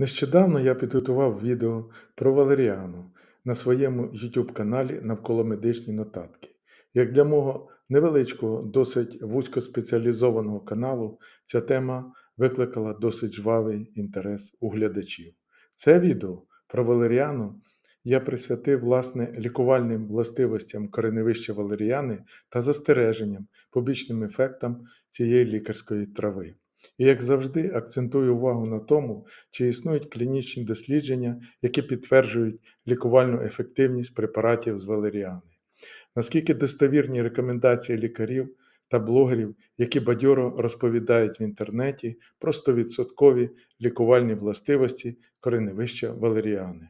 Нещодавно я підготував відео про валеріану на своєму YouTube каналі навколо медичні нотатки. Як для мого невеличкого, досить вузькоспеціалізованого каналу, ця тема викликала досить жвавий інтерес у глядачів. Це відео про валеріану я присвятив власне лікувальним властивостям кореневища валеріани та застереженням, побічним ефектам цієї лікарської трави. І як завжди, акцентую увагу на тому, чи існують клінічні дослідження, які підтверджують лікувальну ефективність препаратів з валеріани. Наскільки достовірні рекомендації лікарів та блогерів, які бадьоро розповідають в інтернеті про 100% лікувальні властивості кореневища валеріани.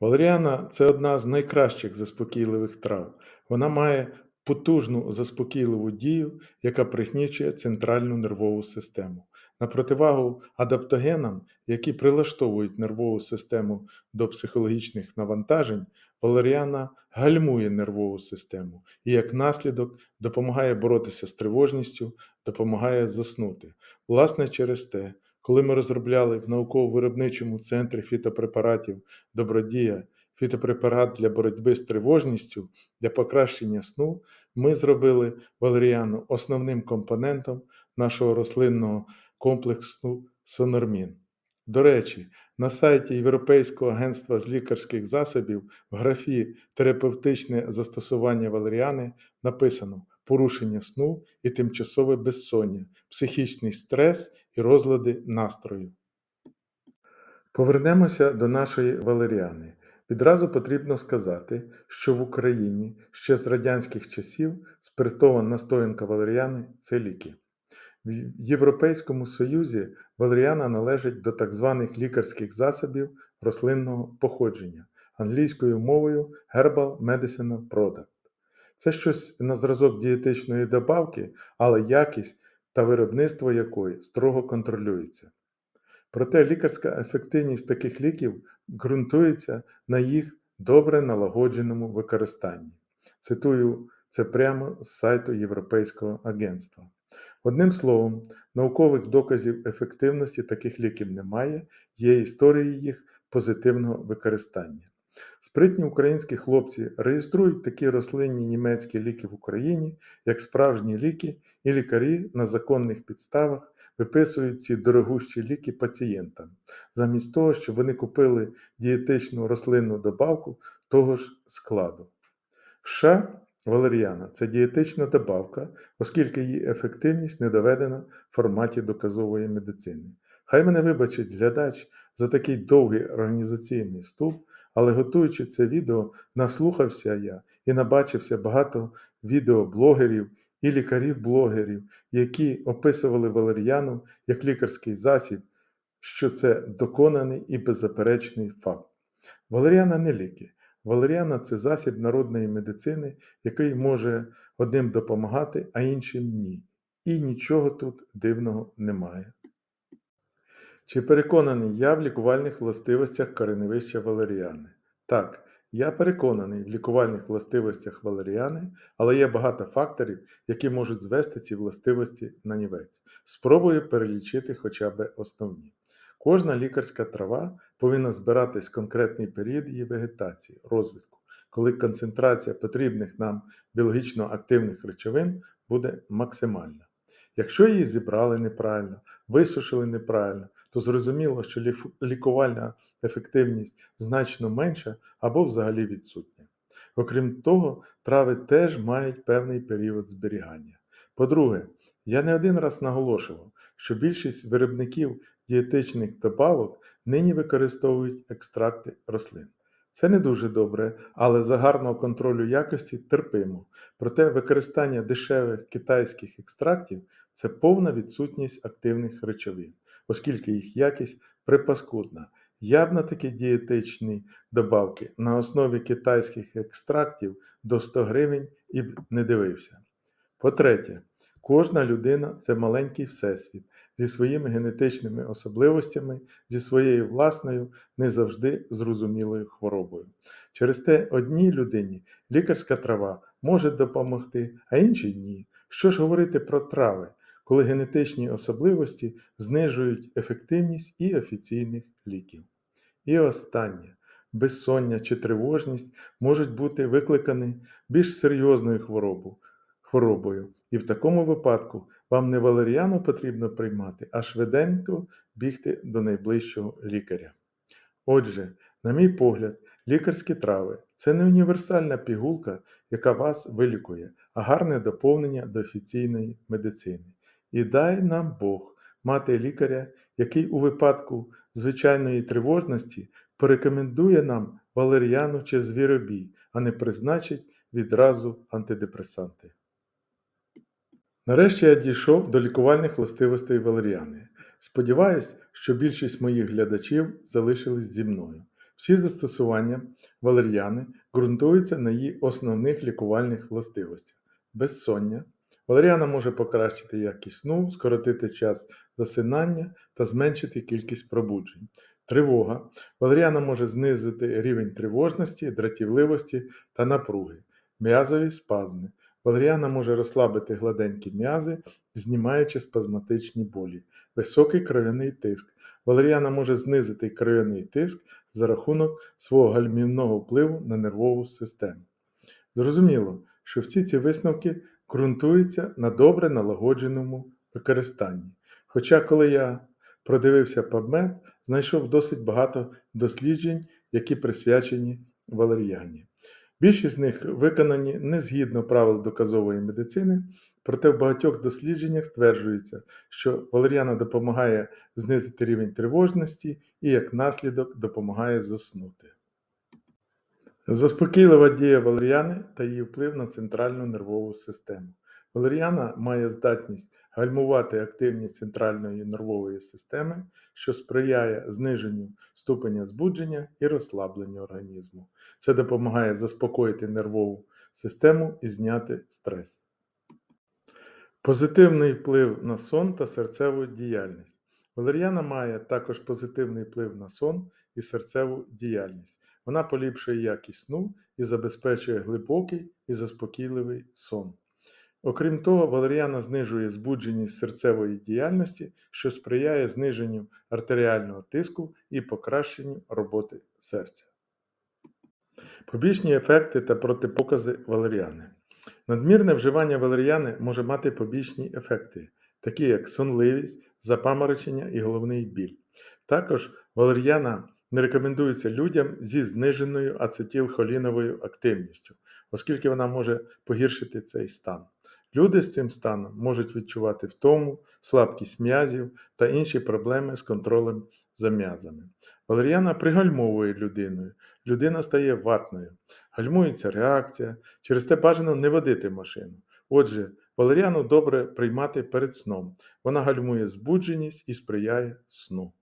Валеріана це одна з найкращих заспокійливих трав. Вона має потужну заспокійливу дію, яка пригнічує центральну нервову систему. На противагу адаптогенам, які прилаштовують нервову систему до психологічних навантажень, валеріана гальмує нервову систему і, як наслідок, допомагає боротися з тривожністю, допомагає заснути. Власне, через те, коли ми розробляли в науково-виробничому центрі фітопрепаратів Добродія фітопрепарат для боротьби з тривожністю для покращення сну, ми зробили валеріану основним компонентом нашого рослинного комплексу Сонормін. До речі, на сайті Європейського агентства з лікарських засобів в графі Терапевтичне застосування валеріани написано порушення сну і тимчасове безсоння, психічний стрес і розлади настрою. Повернемося до нашої валеріани. Відразу потрібно сказати, що в Україні ще з радянських часів спиртована настоянка валеріани це ліки. В Європейському Союзі валеріана належить до так званих лікарських засобів рослинного походження англійською мовою Herbal Medicine Product. Це щось на зразок дієтичної добавки, але якість та виробництво якої строго контролюється. Проте лікарська ефективність таких ліків ґрунтується на їх добре налагодженому використанні. Цитую це прямо з сайту Європейського агентства. Одним словом, наукових доказів ефективності таких ліків немає, є історії їх позитивного використання. Спритні українські хлопці реєструють такі рослинні німецькі ліки в Україні як справжні ліки, і лікарі на законних підставах виписують ці дорогущі ліки пацієнтам, замість того, щоб вони купили дієтичну рослинну добавку того ж складу. В США валеріана це дієтична добавка, оскільки її ефективність не доведена в форматі доказової медицини. Хай мене вибачить глядач за такий довгий організаційний вступ, але готуючи це відео, наслухався я і набачився багато відеоблогерів і лікарів-блогерів, які описували валеріану як лікарський засіб, що це доконаний і беззаперечний факт. Валеріана не ліки. Валеріана це засіб народної медицини, який може одним допомагати, а іншим ні. І нічого тут дивного немає. Чи переконаний я в лікувальних властивостях кореневища валеріани? Так, я переконаний в лікувальних властивостях валеріани, але є багато факторів, які можуть звести ці властивості на нівець. Спробую перелічити хоча б основні. Кожна лікарська трава повинна збиратись в конкретний період її вегетації, розвитку, коли концентрація потрібних нам біологічно активних речовин буде максимальна. Якщо її зібрали неправильно, висушили неправильно, то зрозуміло, що лікувальна ефективність значно менша або взагалі відсутня. Окрім того, трави теж мають певний період зберігання. По-друге, я не один раз наголошував, що більшість виробників дієтичних добавок нині використовують екстракти рослин. Це не дуже добре, але за гарного контролю якості терпимо. Проте використання дешевих китайських екстрактів це повна відсутність активних речовин, оскільки їх якість припаскудна. Я б на такі дієтичні добавки на основі китайських екстрактів до 100 гривень і б не дивився. По-третє, кожна людина це маленький всесвіт зі своїми генетичними особливостями, зі своєю власною, не завжди зрозумілою хворобою. Через те одній людині лікарська трава може допомогти, а іншій ні. Що ж говорити про трави? коли генетичні особливості знижують ефективність і офіційних ліків. І останнє. Безсоння чи тривожність можуть бути викликані більш серйозною хворобою, хворобою. І в такому випадку вам не валеріану потрібно приймати, а швиденько бігти до найближчого лікаря. Отже, на мій погляд, лікарські трави це не універсальна пігулка, яка вас вилікує, а гарне доповнення до офіційної медицини. І дай нам Бог мати лікаря, який у випадку звичайної тривожності порекомендує нам валеріану чи звіробій, а не призначить відразу антидепресанти. Нарешті я дійшов до лікувальних властивостей валеріани. Сподіваюсь, що більшість моїх глядачів залишились зі мною. Всі застосування валеріани ґрунтуються на її основних лікувальних властивостях: безсоння. Валеріана може покращити якість сну, скоротити час засинання та зменшити кількість пробуджень. Тривога. Валеріана може знизити рівень тривожності, дратівливості та напруги, м'язові спазми. Валеріана може розслабити гладенькі м'язи, знімаючи спазматичні болі, високий кров'яний тиск. Валеріана може знизити кров'яний тиск за рахунок свого гальмівного впливу на нервову систему. Зрозуміло, що всі ці висновки ґрунтуються на добре налагодженому використанні. Хоча, коли я продивився PubMed, знайшов досить багато досліджень, які присвячені валеріані. Більшість з них виконані не згідно правил доказової медицини, проте в багатьох дослідженнях стверджується, що валеріана допомагає знизити рівень тривожності і як наслідок допомагає заснути. Заспокійлива дія валеріани та її вплив на центральну нервову систему. Валеріана має здатність гальмувати активність центральної нервової системи, що сприяє зниженню ступеня збудження і розслабленню організму. Це допомагає заспокоїти нервову систему і зняти стрес. Позитивний вплив на сон та серцеву діяльність. Валеріана має також позитивний вплив на сон і серцеву діяльність. Вона поліпшує якість сну і забезпечує глибокий і заспокійливий сон. Окрім того, валеріана знижує збудженість серцевої діяльності, що сприяє зниженню артеріального тиску і покращенню роботи серця. Побічні ефекти та протипокази валеріани. Надмірне вживання валеріани може мати побічні ефекти, такі як сонливість, запаморочення і головний біль. Також валеріана не рекомендується людям зі зниженою ацетилхоліновою активністю, оскільки вона може погіршити цей стан. Люди з цим станом можуть відчувати втому, слабкість м'язів та інші проблеми з контролем за м'язами. Валеріана пригальмовує людиною, людина стає ватною, гальмується реакція, через те бажано не водити машину. Отже, валеріану добре приймати перед сном. Вона гальмує збудженість і сприяє сну.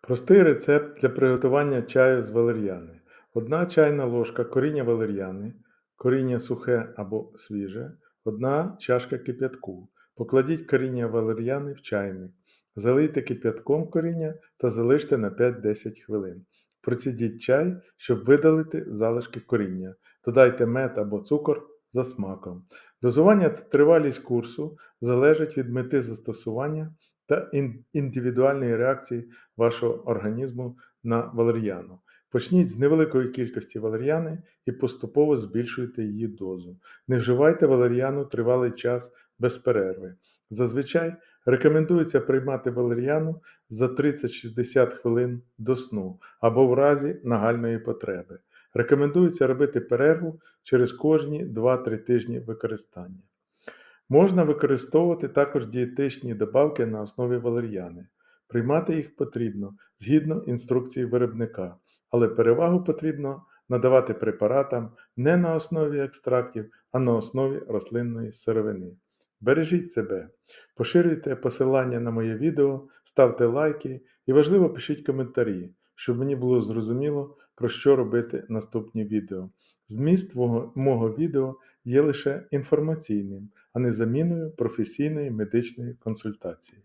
Простий рецепт для приготування чаю з валеріани. Одна чайна ложка коріння валеріани, коріння сухе або свіже, одна чашка кип'ятку. Покладіть коріння валеріани в чайник. Залийте кип'ятком коріння та залиште на 5-10 хвилин. Процідіть чай, щоб видалити залишки коріння. Додайте мед або цукор за смаком. Дозування та тривалість курсу залежать від мети застосування та індивідуальної реакції вашого організму на валеріану. Почніть з невеликої кількості валеріани і поступово збільшуйте її дозу. Не вживайте валеріану тривалий час без перерви. Зазвичай рекомендується приймати валеріану за 30-60 хвилин до сну або в разі нагальної потреби. Рекомендується робити перерву через кожні 2-3 тижні використання. Можна використовувати також дієтичні добавки на основі валеріани. Приймати їх потрібно згідно інструкції виробника, але перевагу потрібно надавати препаратам не на основі екстрактів, а на основі рослинної сировини. Бережіть себе, поширюйте посилання на моє відео, ставте лайки і важливо пишіть коментарі, щоб мені було зрозуміло, про що робити наступні відео. Зміст мого відео є лише інформаційним, а не заміною професійної медичної консультації.